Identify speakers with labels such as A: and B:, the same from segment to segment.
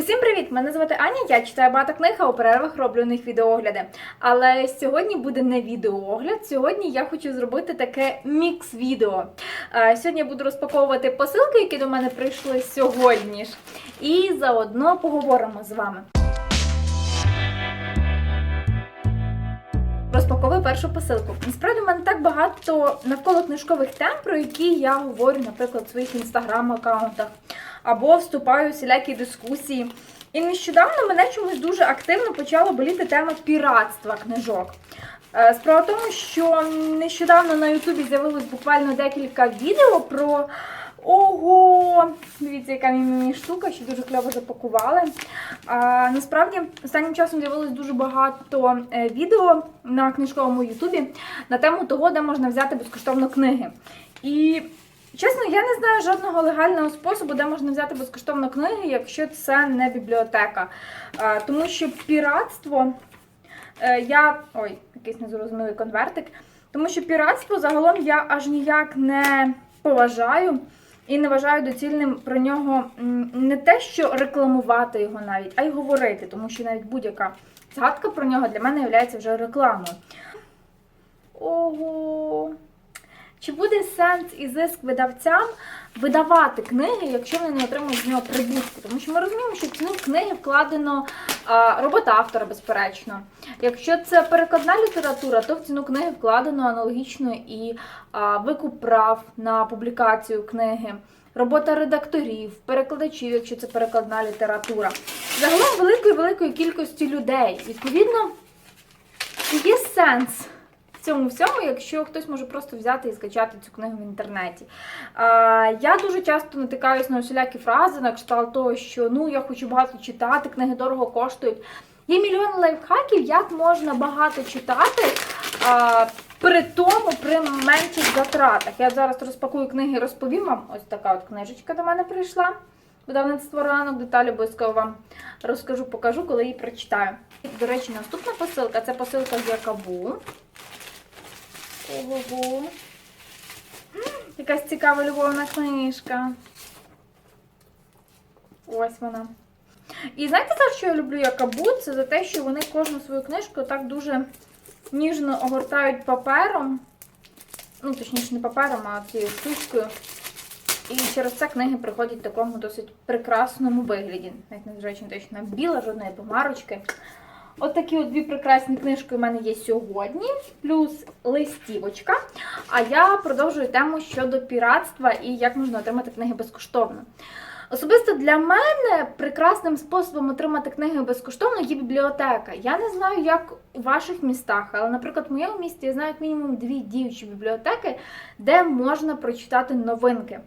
A: Усім привіт! Мене звати Аня. Я читаю багато книг, а у перервах роблю у них відеоогляди. Але сьогодні буде не відеоогляд. Сьогодні я хочу зробити таке мікс-відео. Е, Сьогодні я буду розпаковувати посилки, які до мене прийшли сьогодні ж. І заодно поговоримо з вами. Розпаковую першу посилку. Насправді, в мене так багато навколо книжкових тем, про які я говорю, наприклад, в своїх інстаграм-аккаунтах, або вступаю у всілякі дискусії. І нещодавно мене чомусь дуже активно почала боліти тема піратства книжок. Е, Справа в тому, що нещодавно на Ютубі з'явилось буквально декілька відео про. Ого! Дивіться, яка мені штука, що дуже кльово запакували. А, насправді, останнім часом з'явилось дуже багато е, відео на книжковому Ютубі на тему того, де можна взяти безкоштовно книги. І чесно, я не знаю жодного легального способу, де можна взяти безкоштовно книги, якщо це не бібліотека. А, тому що піратство. Е, я. Ой, якийсь незрозумілий конвертик. Тому що піратство загалом я аж ніяк не поважаю і не вважаю доцільним про нього не те, що рекламувати його навіть, а й говорити, тому що навіть будь-яка згадка про нього для мене є вже рекламою. Ого! Чи буде сенс і зиск видавцям видавати книги, якщо вони не отримують з нього прибутку? Тому що ми розуміємо, що в ціну книги вкладено робота автора, безперечно. Якщо це перекладна література, то в ціну книги вкладено аналогічно і викуп прав на публікацію книги. Робота редакторів, перекладачів, якщо це перекладна література. Загалом великої великої кількості людей. Відповідно, є сенс цьому всьому, якщо хтось може просто взяти і скачати цю книгу в інтернеті. Я дуже часто натикаюсь на усілякі фрази, на кшталт того, що ну я хочу багато читати, книги дорого коштують. Є мільйон лайфхаків, як можна багато читати. При тому, при менших затратах. Я зараз розпакую книги і розповім вам. Ось така от книжечка до мене прийшла. Видавництво ранок, деталі обов'язково вам розкажу, покажу, коли її прочитаю. До речі, наступна посилка це посилка з Якабу. Ого. М, Якась цікава любовна книжка. Ось вона. І знаєте, за що я люблю Якабу? Це за те, що вони кожну свою книжку так дуже ніжно огортають папером. Ну, точніше, не папером, а цією штучкою. І через це книги приходять в такому досить прекрасному вигляді. Навіть незважаючи на те, біла, жодної помарочки. От такі от дві прекрасні книжки у мене є сьогодні, плюс листівочка. А я продовжую тему щодо піратства і як можна отримати книги безкоштовно. Особисто для мене прекрасним способом отримати книги безкоштовно є бібліотека. Я не знаю, як у ваших містах, але, наприклад, в моєму місті я знаю як мінімум дві діючі бібліотеки, де можна прочитати новинки.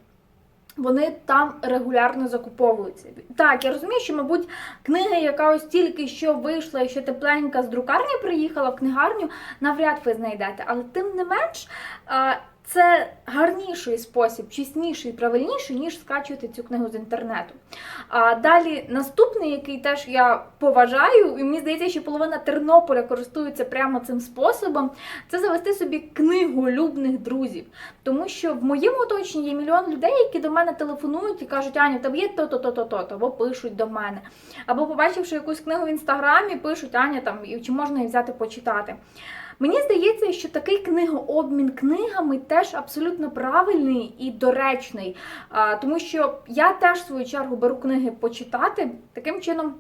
A: Вони там регулярно закуповуються. Так, я розумію, що, мабуть, книга, яка ось тільки що вийшла, і що тепленька з друкарні приїхала в книгарню, навряд ви знайдете. Але тим не менш, а, це гарніший спосіб, чесніший і правильніший, ніж скачувати цю книгу з інтернету. А далі наступний, який теж я поважаю, і мені здається, що половина Тернополя користується прямо цим способом, це завести собі книгу улюблених друзів. Тому що в моєму оточенні є мільйон людей, які до мене телефонують і кажуть, Аня, тебе є то-то, то-то, то-то, або пишуть до мене. Або побачивши якусь книгу в інстаграмі, пишуть Аня там, чи можна її взяти почитати. Мені здається, що такий книгообмін книгами теж абсолютно правильний і доречний, тому що я теж в свою чергу беру книги почитати. Таким чином,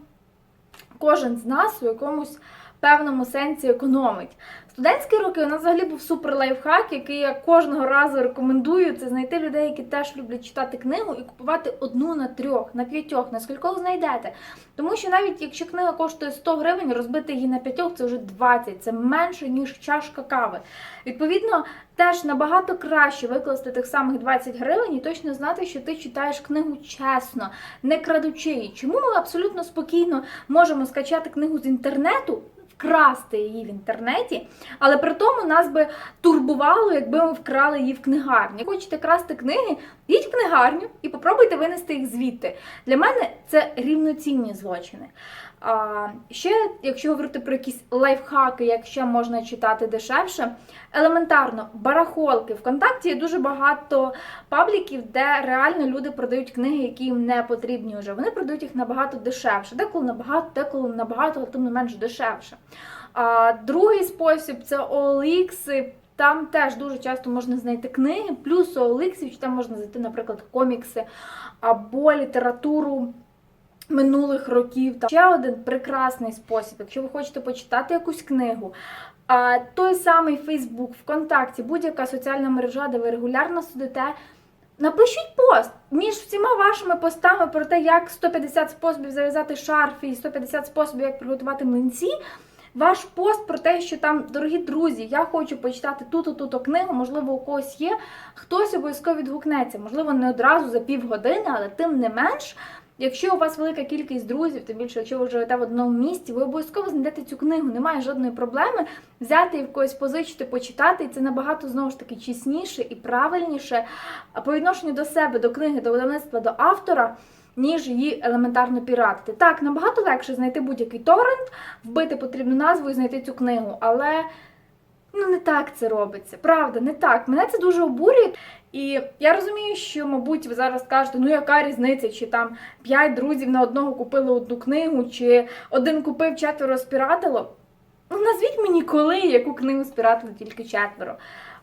A: кожен з нас у якомусь певному сенсі економить. Студентські роки у нас взагалі був супер лайфхак, який я кожного разу рекомендую. Це знайти людей, які теж люблять читати книгу, і купувати одну на трьох, на п'ятьох, на скількох знайдете. Тому що навіть якщо книга коштує 100 гривень, розбити її на п'ятьох це вже 20, це менше, ніж чашка кави. Відповідно, теж набагато краще викласти тих самих 20 гривень і точно знати, що ти читаєш книгу чесно, не крадучи її. Чому ми абсолютно спокійно можемо скачати книгу з інтернету? Вкрасти її в інтернеті, але при тому нас би турбувало, якби ми вкрали її в книгарні. Хочете красти книги, Йдіть в книгарню і попробуйте винести їх звідти. Для мене це рівноцінні злочини. А, ще, якщо говорити про якісь лайфхаки, як ще можна читати дешевше, елементарно, барахолки. Вконтакті є дуже багато пабліків, де реально люди продають книги, які їм не потрібні вже. Вони продають їх набагато дешевше. Деколи набагато, деколи набагато, але тим не менш дешевше. А, другий спосіб це OLX. Там теж дуже часто можна знайти книги, плюс у OLX, там можна знайти, наприклад, комікси або літературу минулих років. Ще один прекрасний спосіб, якщо ви хочете почитати якусь книгу. А той самий Фейсбук, ВКонтакті, будь-яка соціальна мережа, де ви регулярно сидите. Напишіть пост між всіма вашими постами про те, як 150 способів зав'язати шарф і 150 способів, як приготувати млинці. Ваш пост про те, що там, дорогі друзі, я хочу почитати ту-то, ту-то книгу, можливо, у когось є, хтось обов'язково відгукнеться. Можливо, не одразу за півгодини, але тим не менш, якщо у вас велика кількість друзів, тим більше, якщо ви живете в одному місті, ви обов'язково знайдете цю книгу. Немає жодної проблеми взяти і в когось позичити, почитати, і це набагато знову ж таки чесніше і правильніше по відношенню до себе, до книги, до видавництва, до автора. Ніж її елементарно піратити. Так, набагато легше знайти будь-який торрент, вбити потрібну назву і знайти цю книгу. Але ну не так це робиться. Правда, не так. Мене це дуже обурює. І я розумію, що, мабуть, ви зараз скажете, ну яка різниця, чи там п'ять друзів на одного купили одну книгу, чи один купив четверо спіратило. Ну, назвіть мені коли яку книгу спіратили тільки четверо.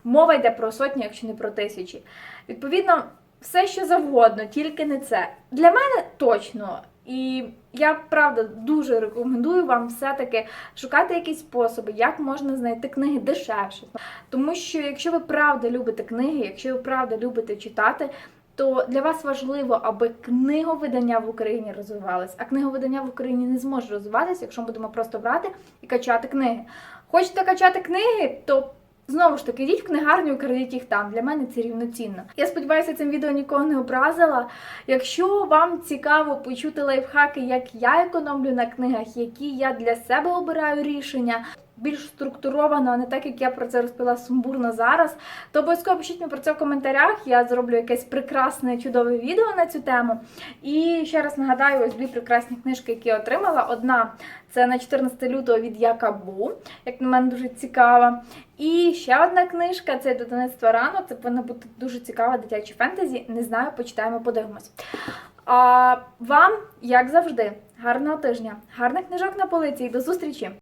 A: Мова йде про сотні, якщо не про тисячі. Відповідно, все, що завгодно, тільки не це. Для мене точно. І я правда дуже рекомендую вам все-таки шукати якісь способи, як можна знайти книги дешевше. Тому що якщо ви правда любите книги, якщо ви правда любите читати, то для вас важливо, аби книговидання в Україні розвивалось. А книговидання в Україні не зможе розвиватися, якщо ми будемо просто брати і качати книги. Хочете качати книги, то Знову ж таки, йдіть в книгарню і крадіть їх там. Для мене це рівноцінно. Я сподіваюся, цим відео нікого не образила. Якщо вам цікаво почути лайфхаки, як я економлю на книгах, які я для себе обираю рішення. Більш структуровано, а не так, як я про це розповіла сумбурно зараз, то обов'язково пишіть мені про це в коментарях. Я зроблю якесь прекрасне, чудове відео на цю тему. І ще раз нагадаю, ось дві прекрасні книжки, які я отримала. Одна це на 14 лютого від Якабу, як на мене дуже цікава. І ще одна книжка це дитинство рано. Це повинна бути дуже цікава дитяча фентезі. Не знаю, почитаємо, подивимось. А вам, як завжди, гарного тижня, гарних книжок на полиці і до зустрічі!